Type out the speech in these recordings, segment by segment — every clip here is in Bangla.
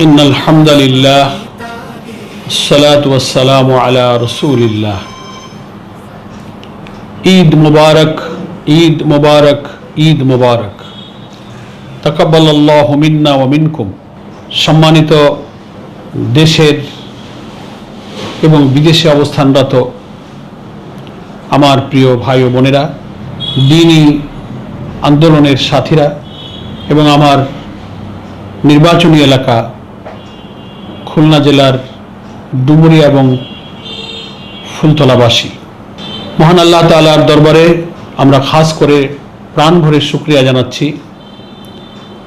إن الحمد لله الصلاة والسلام على رسول الله ঈদ মুবারক ঈদ মুবারক ঈদ মুবারক তাকাব্বাল আল্লাহ মিন্না ও মিনকুম সম্মানিত দেশের এবং বিদেশে অবস্থানরত আমার প্রিয় ভাই ও বোনেরা দিনই আন্দোলনের সাথীরা এবং আমার নির্বাচনী এলাকা খুলনা জেলার ডুমুরিয়া এবং ফুলতলাবাসী। মহান আল্লাহ তালার দরবারে আমরা খাস করে প্রাণ ভরে শুক্রিয়া জানাচ্ছি,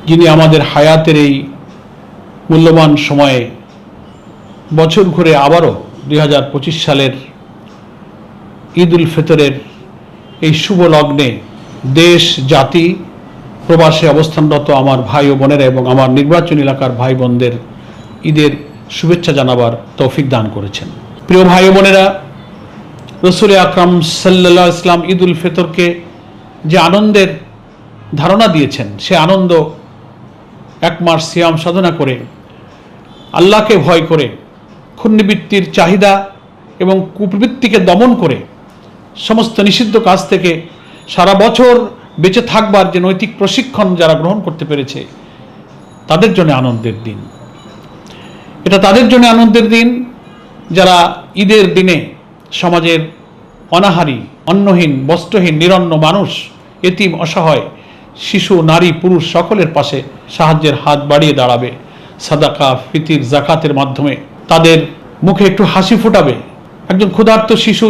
যিনি আমাদের হায়াতের এই মূল্যবান সময়ে বছর ঘুরে আবারও দুই হাজার পঁচিশ সালের ঈদ উল ফিতরের এই শুভ লগ্নে দেশ, জাতি, প্রবাসে অবস্থানরত আমার ভাই ও বোনেরা এবং আমার নির্বাচন এলাকার ভাই বোনদের ঈদের শুভেচ্ছা জানাবার তৌফিক দান করেছেন। প্রিয় ভাই বোনেরা, রসুল আকরাম সাল্লা ইসলাম ঈদ উল ফিতরকে যে আনন্দের ধারণা দিয়েছেন, সে আনন্দ এক মাস সিয়াম সাধনা করে, আল্লাহকে ভয় করে ক্ষুণ্ণবৃত্তির চাহিদা এবং কুপ্রবৃত্তিকে দমন করে, সমস্ত নিষিদ্ধ কাজ থেকে সারা বছর বেঁচে থাকবার যে নৈতিক প্রশিক্ষণ যারা গ্রহণ করতে পেরেছে, তাদের জন্য আনন্দের দিন। এটা তাদের জন্য আনন্দের দিন। যারা ঈদের দিনে সমাজের অনাহারী, অন্নহীন, বস্ত্রহীন, নিরন্ন মানুষ, এতিম, অসহায়, শিশু, নারী, পুরুষ সকলের পাশে সাহায্যের হাত বাড়িয়ে দাঁড়াবে। সাদাকা, ফিতির, জাকাতের মাধ্যমে তাদের মুখে একটু হাসি ফোটাবে। একজন ক্ষুধার্ত শিশু,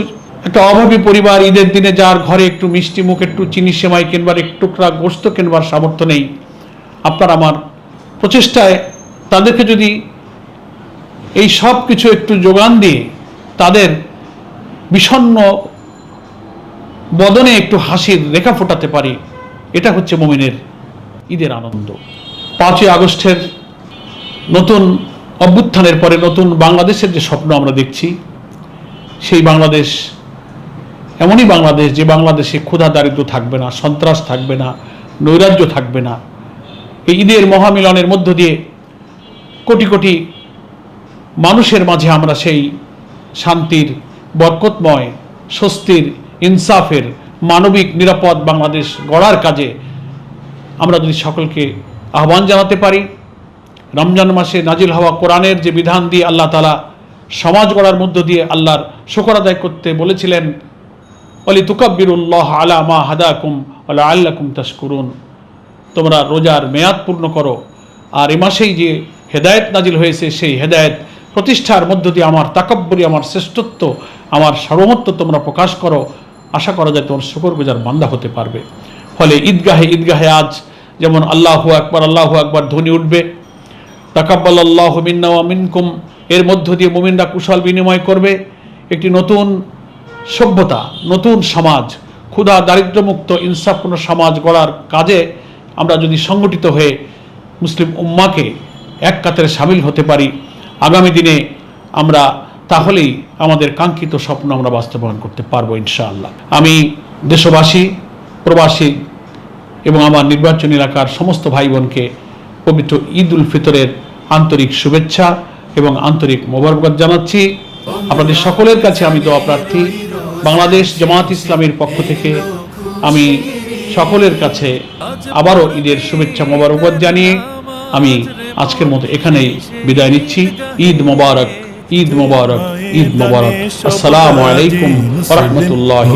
একটা অভাবী পরিবার ঈদের দিনে যার ঘরে একটু মিষ্টি মুখ, একটু চিনি সেমাই কিনবার, একটু টুকরা গোস্ত কিনবার সামর্থ্য নেই। আপনার আমার প্রচেষ্টায় তাদেরকে যদি এই সব কিছু একটু যোগান দিয়ে তাদের বিষণ্ন বদনে একটু হাসির রেখা ফোটাতে পারি। এটা হচ্ছে মমিনের ঈদের আনন্দ। পাঁচই আগস্টের নতুন অভ্যুত্থানের পরে নতুন বাংলাদেশের যে স্বপ্ন আমরা দেখছি, সেই বাংলাদেশ, এমনই বাংলাদেশ যে বাংলাদেশে ক্ষুধা দারিদ্র থাকবে না, সন্ত্রাস থাকবে না, নৈরাজ্য থাকবে না। এই ঈদের মহামিলনের মধ্য দিয়ে কোটি কোটি মানুষের মাঝে আমরা সেই শান্তির, বরকতময়, স্বস্তির, ইনসাফের, মানবিক, নিরাপদ বাংলাদেশ গড়ার কাজে আমরা যদি সকলকে আহ্বান জানাতে পারি, রমজান মাসে নাজিল হওয়া কোরআনের যে বিধান দিয়ে আল্লাহ তালা সমাজ গড়ার মধ্য দিয়ে আল্লাহর শকর আদায় করতে বলেছিলেন অলি তুকাব্বিরুল্লাহ আলা মা হাদাকুম আল্লাহ আল্লাকুম তাস্কুরুন তোমরা রোজার মেয়াদ পূর্ণ করো, আর এ মাসেই যে হেদায়েত নাজিল হয়েছে, সেই হেদায়েত প্রতিষ্ঠার মধ্য দিয়ে আমার তাকব্বরি, আমার শ্রেষ্ঠত্ব, আমার সার্বমত্ব তোমরা প্রকাশ করো। আশা করা যায় তোমার শুকর গুজার বান্দা হতে পারবে। ফলে ঈদগাহে ঈদগাহে আজ যেমন আল্লাহু আকবার আল্লাহু আকবার ধ্বনি উঠবে। তাকাব্বাল আল্লাহ মিন্না এর মধ্য দিয়ে মুমিনরা কুশল বিনিময় করবে। একটি নতুন সভ্যতা, নতুন সমাজ, ক্ষুধা দারিদ্র্যমুক্ত, ইনসাফপূর্ণ সমাজ গড়ার কাজে আমরা যদি সংগঠিত হয়ে মুসলিম উম্মাকে এক কাতারে সামিল হতে পারি আগামী দিনে আমরা তাহলেই আমাদের কাঙ্ক্ষিত স্বপ্ন আমরা বাস্তবায়ন করতে পারব ইনশাআল্লাহ। আমি দেশবাসী, প্রবাসী এবং আমার নির্বাচনী এলাকার সমস্ত ভাই বোনকে পবিত্র ঈদ উল ফিতরের আন্তরিক শুভেচ্ছা এবং আন্তরিক মোবারকবাদ জানাচ্ছি। আপনাদের সকলের কাছে আমি দোয়া প্রার্থী, বাংলাদেশ জামাত ইসলামের পক্ষ থেকে আমি সকলের কাছে আবারও ঈদের শুভেচ্ছা মোবারকবাদ জানিয়ে আমি আজকের মতো এখানেই বিদায় নিচ্ছি। ঈদ মোবারক ঈদ মোবারক ঈদ মোবারক। আসসালামু আলাইকুম রহমতুল্লাহ